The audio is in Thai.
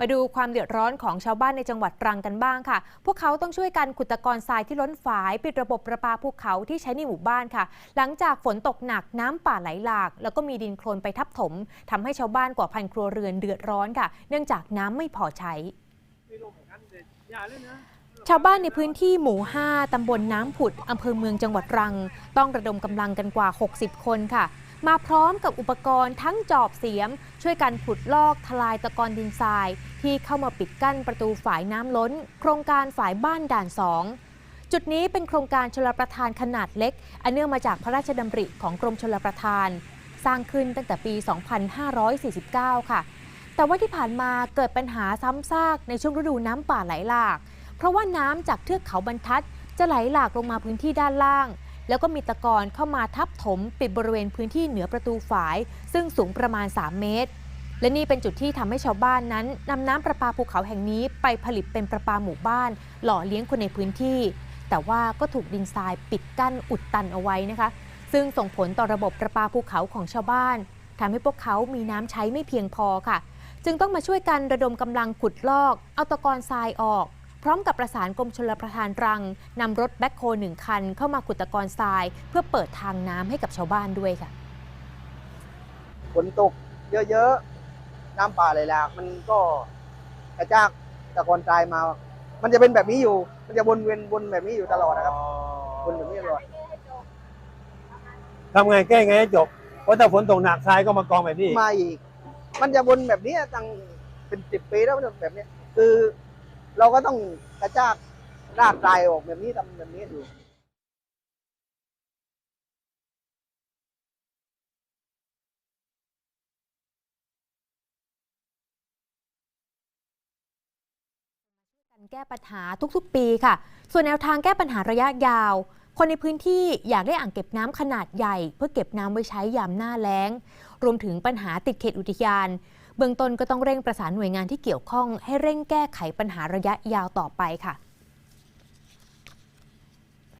มาดูความเดือดร้อนของชาวบ้านในจังหวัดตรังกันบ้างค่ะ พวกเขาต้องช่วยกันขุดตะกอนทรายที่ล้นฝาย ปิดระบบประปาภูเขาที่ใช้ในหมู่บ้านค่ะ หลังจากฝนตกหนักน้ำป่าไหลหลาก แล้วก็มีดินโคลนไปทับถมทำให้ชาวบ้านกว่าพันครัวเรือนเดือดร้อนค่ะ เนื่องจากน้ำไม่พอใช้ชาวบ้านในพื้นที่หมู่ 5 ตำบลน้ำผุด อำเภอเมืองจังหวัดตรัง ต้องระดมกำลังกันกว่า 60 คนค่ะ มาพร้อมกับอุปกรณ์ทั้งจอบเสียม ช่วยกันขุดลอกทลายตะกอนดินทราย ที่เข้ามาปิดกั้นประตูฝายน้ำล้น โครงการฝายบ้านด่าน2จุดนี้เป็นโครงการชลประทานขนาดเล็ก อันเนื่องมาจากพระราชดำริของกรมชลประทาน สร้างขึ้นตั้งแต่ปี 2549 ค่ะ แต่ว่าที่ผ่านมาเกิดปัญหาซ้ำซากในช่วงฤดูน้ำป่าไหลหลาก เพราะว่าน้ำจากเทือกเขาบรรทัด จะไหลหลากลงมาพื้นที่ด้านล่าง แล้วก็มีตะกอนเข้ามาทับถมปิดบริเวณพื้นที่เหนือประตูฝาย ซึ่งสูงประมาณ 3 เมตร และนี่เป็นจุดที่ทำให้ชาวบ้านนั้นนำน้ำประปาภูเขาแห่งนี้ไปผลิตเป็นประปาหมู่บ้าน หล่อเลี้ยงคนในพื้นที่ แต่ว่าก็ถูกดินทรายปิดกั้นอุดตันเอาไว้นะคะ ซึ่งส่งผลต่อระบบประปาภูเขาของชาวบ้านทำให้พวกเขามีน้ำใช้ไม่เพียงพอค่ะ จึงต้องมาช่วยกันระดมกำลังขุดลอก เอาตะกอนทรายออก พร้อมกับประสานกรมชลประทานตรังนำรถแบ็คโฮหนึ่งคัน เข้ามาขุดตะกอนทราย เพื่อเปิดทางน้ำให้กับชาวบ้านด้วยค่ะฝนตกเยอะๆน้ำป่าไหลหลากมันก็กระจากตะกอนทรายมา มันจะเป็นแบบนี้อยู่ มันจะวนเวียนวนแบบนี้อยู่ตลอดนะครับวนแบบนี้ตลอดทำไงแก้ไงให้จบเพราะถ้าฝนตกหนักทรายก็มากองแบบนี้มาอีก มันจะวนแบบนี้ตั้งเป็นสิบปีแล้วมันจะแบบนี้คือ เราก็ต้องกระจากรากทรายออกแบบนี้ทำแบบนี้อยู่การแก้ปัญหาทุกๆ ปีค่ะ ส่วนแนวทางแก้ปัญหาระยะยาว คนในพื้นที่อยากได้อ่างเก็บน้ำขนาดใหญ่ เพื่อเก็บน้ำไว้ใช้ยามหน้าแล้ง รวมถึงปัญหาติดเขตอุทยาน เบื้องต้นก็ต้องเร่งประสานหน่วยงานที่เกี่ยวข้อง ให้เร่งแก้ไขปัญหาระยะยาวต่อไปค่ะ